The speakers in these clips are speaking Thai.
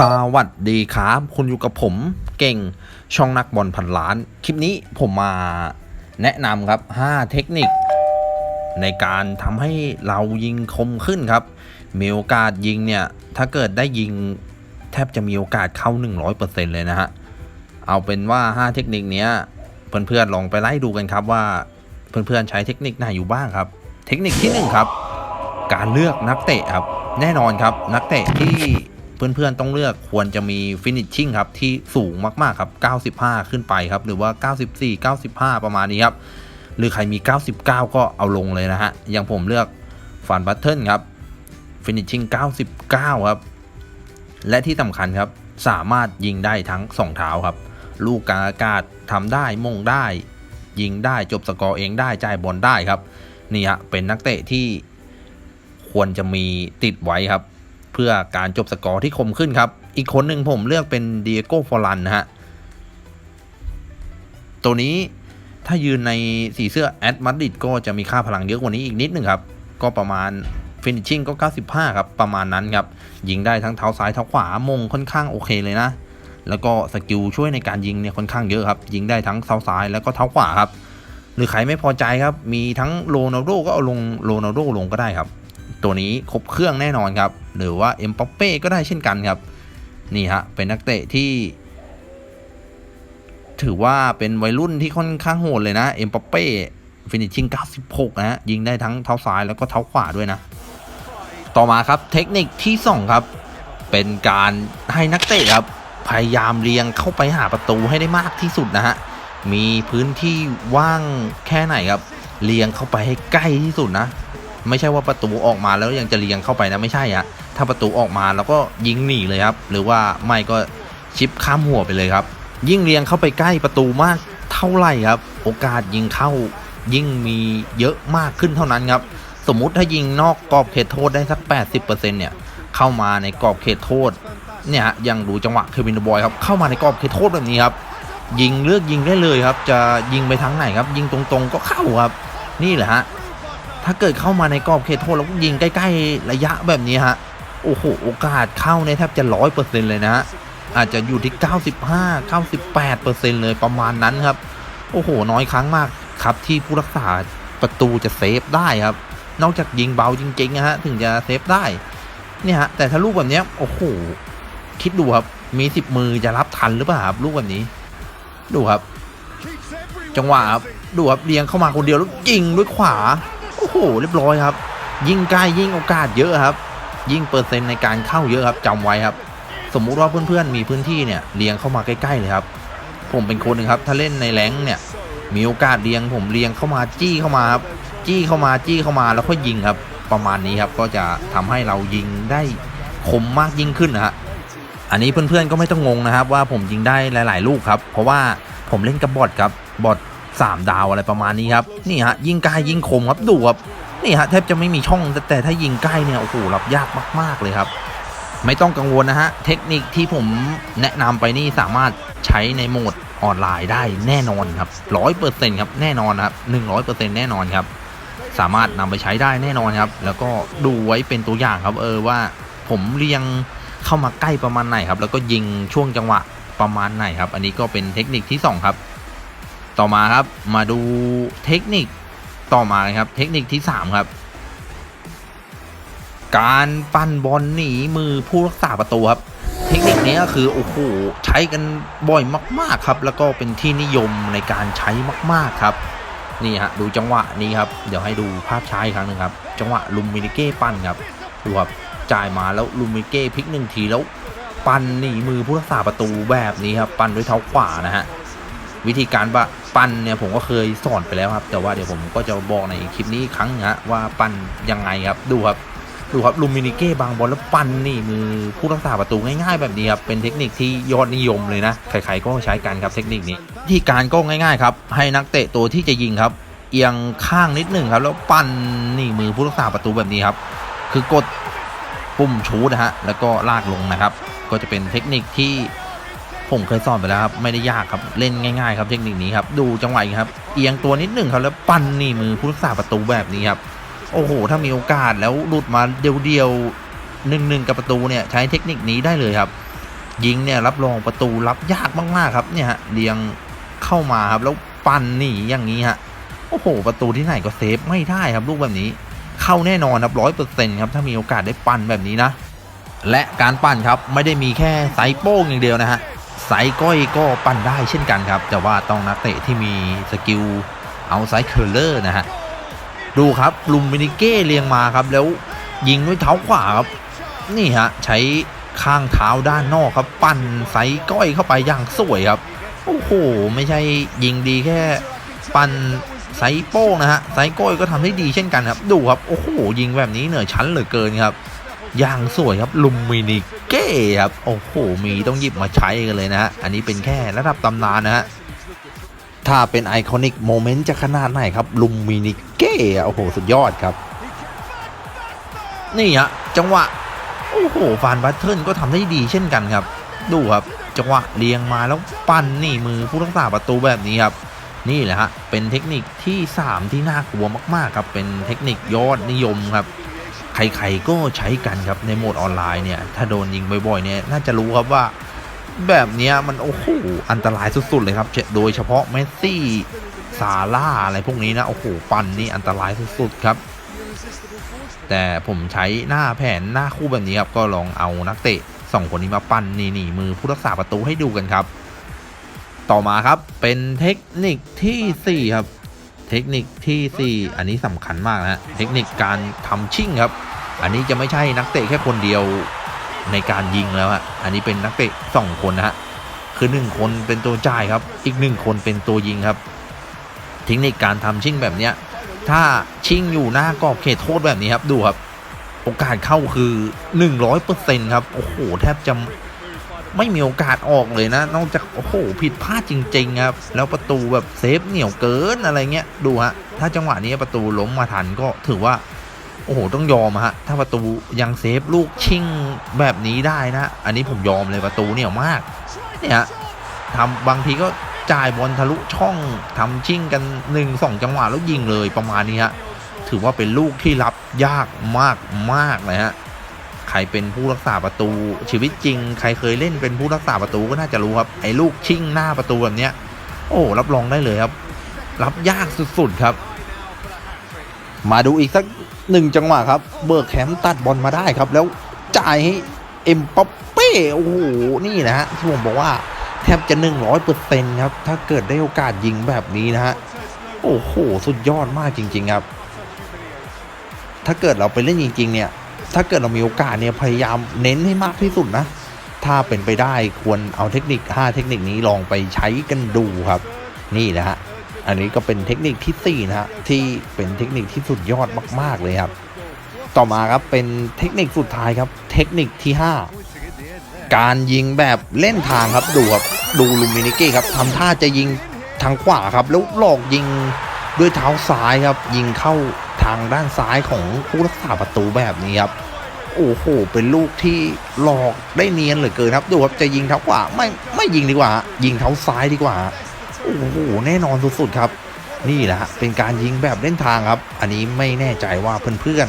สวัสดีครับ คุณอยู่กับผมเก่งช่องนักบอลพันล้าน คลิปนี้ผมมาแนะนำครับ 5 เทคนิค ในการทำให้เรายิงคมขึ้นครับ มีโอกาสยิงเนี่ย ถ้าเกิดได้ยิงแทบจะมีโอกาสเข้า 100%เลยนะฮะ เอาเป็นว่า 5 เทคนิคเนี้ยเพื่อนๆลองไปไล่ดูกันครับว่าเพื่อนๆใช้เทคนิคไหนอยู่บ้างครับ เทคนิคที่หนึ่งครับ การเลือกนักเตะครับ แน่นอนครับนักเตะที่ เพื่อนๆต้องเลือกควรจะมีฟินิชชิ่งครับที่สูงมากๆครับ 95 ขึ้นไปครับ หรือว่า 94 95 ประมาณนี้ครับ หรือใครมี 99 ก็เอาลงเลยนะฮะ อย่างผมเลือกฟันบัตเทิลครับฟินิชชิ่ง99 ครับ และที่สำคัญครับสามารถยิงได้ทั้ง 2 เท้าครับ ลูกกลางอากาศทำได้มงได้ ยิงได้จบสกอร์เองได้จ่ายบอลได้ครับนี่ฮะเป็นนักเตะที่ควรจะมีติดไว้ครับ เพื่อการจบสกอร์ที่คมขึ้นครับ อีกคนหนึ่งผมเลือกเป็นเดียโก้ฟอรันนะฮะ ตัวนี้ถ้ายืนในสีเสื้อแอดมาดริดก็จะมีค่าพลังเยอะกว่านี้อีกนิดหนึ่งครับ ก็ประมาณฟินิชชิ่งก็ 95 ครับ ประมาณนั้นครับ ยิงได้ทั้งเท้าซ้ายเท้าขวามงค่อนข้างโอเคเลยนะ แล้วก็สกิลช่วยในการยิงเนี่ยค่อนข้างเยอะครับ ยิงได้ทั้งเท้าซ้ายแล้วก็เท้าขวาครับ หรือใครไม่พอใจครับ มีทั้งโรนัลโดก็เอาลงโรนัลโดลงก็ได้ครับ ตัวนี้ครบเครื่องแน่นอนครับ หรือว่าเอ็มปอเป้ก็ได้เช่นกันครับ นี่ฮะ เป็นนักเตะที่ ถือว่าเป็นวัยรุ่นที่ค่อนข้างโหดเลยนะ เอ็มปอเป้ฟินิชชิ่ง 96 นะฮะ ยิงได้ทั้งเท้าซ้ายแล้วก็เท้าขวาด้วยนะ ต่อมาครับเทคนิคที่ 2 ครับ เป็นการให้นักเตะครับ พยายามเรียงเข้าไปหาประตูให้ได้มากที่สุดนะฮะ มีพื้นที่ว่างแค่ไหนครับ เรียงเข้าไปให้ใกล้ที่สุดนะ ไม่ใช่ว่าประตูออกมาแล้วยังจะเรียงเข้าไปนะไม่ใช่ฮะถ้าประตูออกมาแล้วก็ยิงหนีเลยครับ หรือว่าไม่ก็ชิปข้ามหัวไปเลยครับ ยิ่งเรียงเข้าไปใกล้ประตูมากเท่าไหร่ครับ โอกาสยิงเข้ายิ่งมีเยอะมากขึ้นเท่านั้นครับ สมมุติถ้ายิงนอกกรอบเขตโทษได้สัก 80%เนี่ยเข้ามาในกรอบเขตโทษเนี่ยฮะยังดูจังหวะเควินบอยครับเข้ามาในกรอบเขตโทษแบบนี้ครับยิงเลือกยิงได้เลยครับ จะยิงไปทางไหนครับ ยิงตรงๆก็เข้าครับ นี่แหละฮะ ถ้าเกิดเข้ามาในกรอบเขตโทษแล้วยิงใกล้ ๆ ระยะแบบนี้ฮะ โอ้โห โอกาสเข้าเนี่ยแทบจะร้อยเปอร์เซ็นต์เลยนะ อาจจะอยู่ที่ 95 98เปอร์เซ็นต์เลยประมาณนั้นครับ โอ้โห น้อยครั้งมากครับที่ผู้รักษาประตูจะเซฟได้ครับ นอกจากยิงเบาจริงๆนะฮะถึงจะเซฟได้ เนี่ยฮะ แต่ถ้าลูกแบบเนี้ยโอ้โห คิดดูครับ มีสิบมือจะรับทันหรือเปล่าครับลูกแบบนี้ ดูครับ จังหวะครับดูครับเรียงเข้ามาคนเดียวแล้วยิงด้วยขวา อ้โหเรียบร้อยครับ ยิ่งใกล้ยิ่งโอกาสเยอะครับ ยิ่งเปอร์เซ็นต์ในการเข้าเยอะครับจำไว้ครับ สมมุติว่าเพื่อนๆมีพื้นที่เนี่ยเรียงเข้ามาใกล้ๆเลยครับ ผมเป็นคนหนึ่งครับ ถ้าเล่นในแรงเนี่ย มีโอกาสเรียงผมเรียงเข้ามาจี้เข้ามาครับจี้เข้ามาจี้เข้ามาแล้วค่อยยิงครับ ประมาณนี้ครับก็จะทำให้เรายิงได้คมมากยิ่งขึ้นนะฮะอันนี้เพื่อนๆก็ไม่ต้องงงนะครับ ว่าผมยิงได้หลาย ๆ ลูกครับ เพราะว่าผมเล่นกับบอทครับบอท สามดาวอะไรประมาณนี้ครับนี่ฮะยิงใกล้ยิงคมครับดูครับนี่ฮะแทบจะไม่มีช่องแต่แต่ถ้ายิงใกล้เนี่ยโอ้โหรับยากมาก ๆเลยครับ ไม่ต้องกังวลนะฮะเทคนิคที่ผมแนะนำไปนี่สามารถใช้ในโหมดออนไลน์ได้แน่นอนครับร้อยเปอร์เซ็นต์ครับแน่นอนครับหนึ่งร้อยเปอร์เซ็นต์แน่นอนครับ สามารถนำไปใช้ได้แน่นอนครับ แล้วก็ดูไว้เป็นตัวอย่างครับเออว่าผมเรียงเข้ามาใกล้ประมาณไหนครับ แล้วก็ยิงช่วงจังหวะประมาณไหนครับ อันนี้ก็เป็นเทคนิคที่สองครับ ต่อมาครับ มาดูเทคนิคต่อมาเลยครับ เทคนิคที่สามครับ การปั้นบอลหนีมือผู้รักษาประตูครับ เทคนิคนี้ก็คือโอ้โหใช้กันบ่อยมาก ๆครับ แล้วก็เป็นที่นิยมในการใช้มาก ๆครับนี่ฮะดูจังหวะนี้ครับ เดี๋ยวให้ดูภาพช้าอีกครั้งหนึ่งครับ จังหวะลุมมินิเก้ปั้นครับดูครับจ่ายมาแล้วลุมมินิเก้พลิกหนึ่งทีแล้ว ปั้นหนีมือผู้รักษาประตูแบบนี้ครับ ปั้นด้วยเท้าขวานะฮะ วิธีการว่าปั้นเนี่ยผมก็เคยสอนไปแล้วครับ แต่ว่าเดี๋ยวผมก็จะบอกในคลิปนี้ครั้งนะฮะว่าปั้นยังไงครับดูครับดูครับลูมินิเก้บางบอลแล้วปั้นนี่มือผู้รักษาประตูง่ายๆ แบบนี้ครับเป็นเทคนิคที่ยอดนิยมเลยนะใครๆก็ใช้กันครับเทคนิคนี้วิธีการก็ง่ายๆครับให้นักเตะตัวที่จะยิงครับ เอียงข้างนิดหนึ่งครับ แล้วปั้นนี่มือผู้รักษาประตูแบบนี้ครับ คือกดปุ่มชูนะฮะแล้วก็ลากลงนะครับ ก็จะเป็นเทคนิคที่ ผมเคยสอนไปแล้วครับไม่ได้ยากครับเล่นง่ายๆครับเทคนิคนี้ครับดูจังหวะครับ เอียงตัวนิดหนึ่งครับแล้วปั้นนี่มือผู้รักษาประตูแบบนี้ครับโอ้โห ถ้ามีโอกาสแล้วหลุดมาเดียวๆหนึ่งหนึ่งกับประตูเนี่ยใช้เทคนิคนี้ได้เลยครับ ยิงเนี่ยรับรองประตูรับยากมากๆครับเนี่ยฮะเรียงเข้ามาครับแล้วปั่นหนีอย่างนี้ฮะโอ้โห ประตูที่ไหนก็เซฟไม่ได้ครับลูกแบบนี้ เข้าแน่นอนครับร้อยเปอร์เซ็นต์ครับถ้ามีโอกาสได้ปั่นแบบนี้นะและการปั่นครับไม่ได้มีแค่ไซโป้งอย่างเดียวนะฮะ ไซก้อยก็ปั่นได้เช่นกันครับ แต่ว่าต้องนักเตะที่มีสกิลเอาไซเคอร์เลอร์นะฮะ ดูครับลุมมินิเก้เรียงมาครับ แล้วยิงด้วยเท้าขวาครับ นี่ฮะ ใช้ข้างเท้าด้านนอกครับ ปั่นไซก้อยเข้าไปอย่างสวยครับ โอ้โห ไม่ใช่ยิงดีแค่ ปั่นไซโป้งนะฮะไซก้อยก็ทำได้ดีเช่นกันครับ ดูครับ โอ้โห ยิงแบบนี้เหนือชั้นเหลือเกินครับ อย่างสวยครับลุมมินิเก้ครับ โอ้โห มีต้องหยิบมาใช้กันเลยนะฮะ อันนี้เป็นแค่ระดับตำนานนะฮะ ถ้าเป็นไอคอนิกโมเมนต์จะขนาดไหนครับลุมมินิเก้โอ้โห สุดยอดครับ นี่ฮะ จังหวะ โอ้โห ฟานบัตเทิลก็ทำได้ดีเช่นกันครับ ดูครับ จังหวะเลียงมาแล้วปั้นนี่มือผู้รักษาประตูแบบนี้ครับนี่แหละฮะ เป็นเทคนิคที่ 3 ที่น่ากลัวมาก ๆ ครับ เป็นเทคนิคยอดนิยมครับ ใครๆก็ใช้กันครับในโหมดออนไลน์เนี่ยถ้าโดนยิงบ่อยๆเนี่ยน่าจะรู้ครับว่าแบบนี้มันโอ้โหอันตรายสุดๆเลยครับโดยเฉพาะเมสซี่ซาร่าอะไรพวกนี้นะโอ้โหปันนี่อันตรายสุดๆครับแต่ผมใช้หน้าแผนหน้าคู่แบบนี้ครับก็ลองเอานักเตะสองคนนี้มาปั้นนี่นี่มือผู้รักษาประตูให้ดูกันครับ ต่อมาครับเป็นเทคนิคทีสี่4 ครับ เทคนิคทีสี่ 4 อันนี้สำคัญมากนะเทคนิคการทำชิ่งครับ อันนี้จะไม่ใช่นักเตะแค่คนเดียวในการยิงแล้วฮะอันนี้เป็นนักเตะสองคนนะฮะคือหนึ่งคนเป็นตัวจ่ายครับ อีกหนึ่งคนเป็นตัวยิงครับเทคนิคการทำชิ่งแบบเนี้ยถ้าชิ่งอยู่หน้ากรอบเขตโทษแบบนี้ครับดูครับ โอกาสเข้าคือ 100%ครับ โอ้โห แทบจะ ไม่มีโอกาสออกเลยนะ นอกจากโอ้โหผิดพลาดจริง ๆ ครับ แล้วประตูแบบเซฟเหนียวเกินอะไรเงี้ยดูฮะถ้าจังหวะนี้ประตูล้มมาทันก็ถือว่าโอ้โห ต้องยอมฮะ ถ้าประตูยังเซฟลูกชิ่งแบบนี้ได้นะ อันนี้ผมยอมเลยประตูเหนียวมาก เนี่ยทำบางทีก็จ่ายบอลทะลุช่องทำชิ่งกันหนึ่งสองจังหวะแล้วยิงเลยประมาณนี้ฮะ ถือว่าเป็นลูกที่รับยากมากมากเลยฮะ ใครเป็นผู้รักษาประตู ชีวิตจริง ใครเคยเล่นเป็นผู้รักษาประตูก็น่าจะรู้ครับไอ้ลูกชิ่งหน้าประตูแบบเนี้ย โอ้รับรองได้เลยครับ รับยากสุดๆครับ มาดูอีกสักหนึ่งจังหวะครับ เบิร์กแคมตัดบอลมาได้ครับ แล้วจ่ายให้เอ็มปัปเป้โอ้โหนี่นะฮะที่ผมบอกว่าแทบจะหนึ่งร้อยเปอร์เซ็นต์ครับ ถ้าเกิดได้โอกาสยิงแบบนี้นะฮะโอ้โห สุดยอดมากจริง ๆ ครับ ถ้าเกิดเราไปเล่นจริง ๆ เนี่ย ถ้าเกิดเรามีโอกาสเนี่ยพยายามเน้นให้มากที่สุดนะ ถ้าเป็นไปได้ควรเอาเทคนิค 5 เทคนิคนี้ลองไปใช้กันดูครับ นี่นะฮะอันนี้ก็เป็นเทคนิคที่4นะฮะที่เป็นเทคนิคที่สุดยอดมาก ๆ เลยครับ ต่อมาครับเป็นเทคนิคสุดท้ายครับ เทคนิคที่ 5 การยิงแบบเล่นทางครับดูครับดูลูมินิเก้ครับทำท่าจะยิงทางขวาครับ แล้วหลอกยิงด้วยเท้าซ้ายครับ ยิงเข้า ทางด้านซ้ายของผู้รักษาประตูแบบนี้ครับโอ้โห เป็นลูกที่หลอกได้เนียนเหลือเกินครับ ดูครับจะยิงเท้าขวาไม่ไม่ยิงดีกว่า ยิงเท้าซ้ายดีกว่า โอ้โห แน่นอนสุดๆครับ นี่แหละเป็นการยิงแบบเล่นทางครับ อันนี้ไม่แน่ใจว่าเพื่อน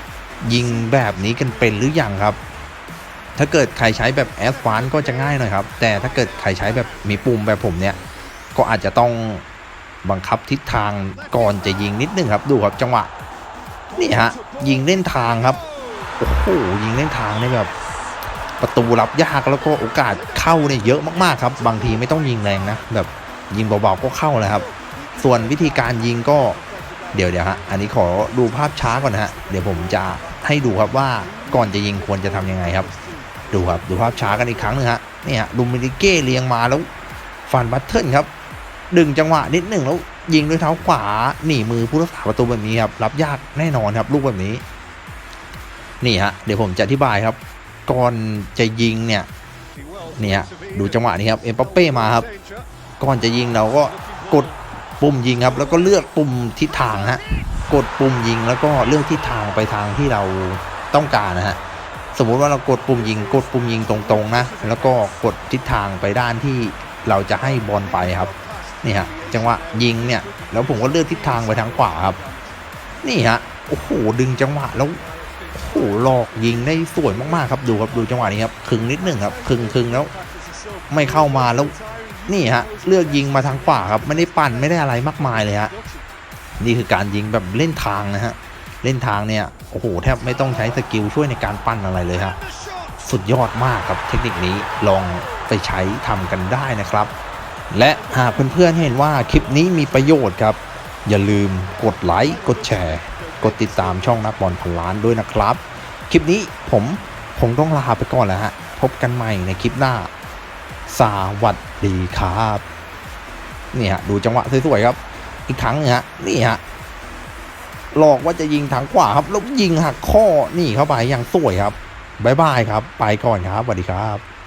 ๆยิงแบบนี้กันเป็นหรือยังครับ ถ้าเกิดใครใช้แบบแอดวานก็จะง่ายหน่อยครับ แต่ถ้าเกิดใครใช้แบบมีปุ่มแบบผมเนี่ย ก็อาจจะต้อง บังคับทิศทางก่อนจะยิงนิดนึงครับดูครับจังหวะนี่ฮะยิงเล่นทางครับโอ้โหยิงเล่นทางเนี่ยแบบประตูรับยากแล้วก็โอกาสเข้าเนี่ยเยอะมากๆครับ บางทีไม่ต้องยิงแรงนะแบบยิงเบาๆก็เข้าเลยครับ ส่วนวิธีการยิงก็เดี๋ยวเดี๋ยวฮะอันนี้ขอดูภาพช้าก่อนนะฮะเดี๋ยวผมจะให้ดูครับว่าก่อนจะยิงควรจะทำยังไงครับ ดูครับดูภาพช้ากันอีกครั้งหนึงฮะนี่ฮะลูมินิเก้เลียงมาแล้วฟันบัตเทิลครับ ดึงจังหวะนิดหนึ่งแล้วยิงด้วยเท้าขวาหนีมือผู้รักษาประตูแบบนี้ครับรับยากแน่นอนครับลูกแบบนี้ นี่ฮะเดี๋ยวผมจะอธิบายครับ ก่อนจะยิงเนี่ยเนี่ยดูจังหวะนี้ครับเอ็มปัปเป้มาครับ ก่อนจะยิงเราก็กดปุ่มยิงครับ แล้วก็เลือกปุ่มทิศทางฮะกดปุ่มยิงแล้วก็เลือกทิศทางไปทางที่เราต้องการนะฮะสมมุติว่าเรากดปุ่มยิง กดปุ่มยิงตรงๆนะแล้วก็กดทิศทางไปด้านที่เราจะให้บอลไปครับ นี่ฮะจังหวะยิงเนี่ยแล้วผมก็เลือกทิศทางไปทางขวาครับ นี่ฮะโอ้โหดึงจังหวะแล้วโอ้โหหลอกยิงได้สวยมากๆครับดูครับดูจังหวะนี้ครับคึงนิดหนึ่งครับคึงคึงแล้ว ไม่เข้ามาแล้วนี่ฮะเลือกยิงมาทางขวาครับ ไม่ได้ปั่นไม่ได้อะไรมากมายเลยฮะนี่คือการยิงแบบเล่นทางนะฮะเล่นทางเนี่ยโอ้โหแทบไม่ต้องใช้สกิลช่วยในการปั้นอะไรเลยฮะสุดยอดมากครับเทคนิคนี้ลองไปใช้ทำกันได้นะครับ และหากเพื่อนๆเห็นว่าคลิปนี้มีประโยชน์ครับ อย่าลืมกดไลค์กดแชร์ กดติดตามช่องนักบอลพันล้านด้วยนะครับ คลิปนี้ผมผมต้องลาไปก่อนแล้วฮะพบกันใหม่ในคลิปหน้า สวัสดีครับนี่ฮะดูจังหวะสวยๆครับ อีกครั้งนึงฮะนี่ฮะหลอกว่าจะยิงทางขวาครับแล้วยิงหักข้อนี่เข้าไปอย่างสวยครับบ๊ายบายครับ ไปก่อนครับสวัสดีครับ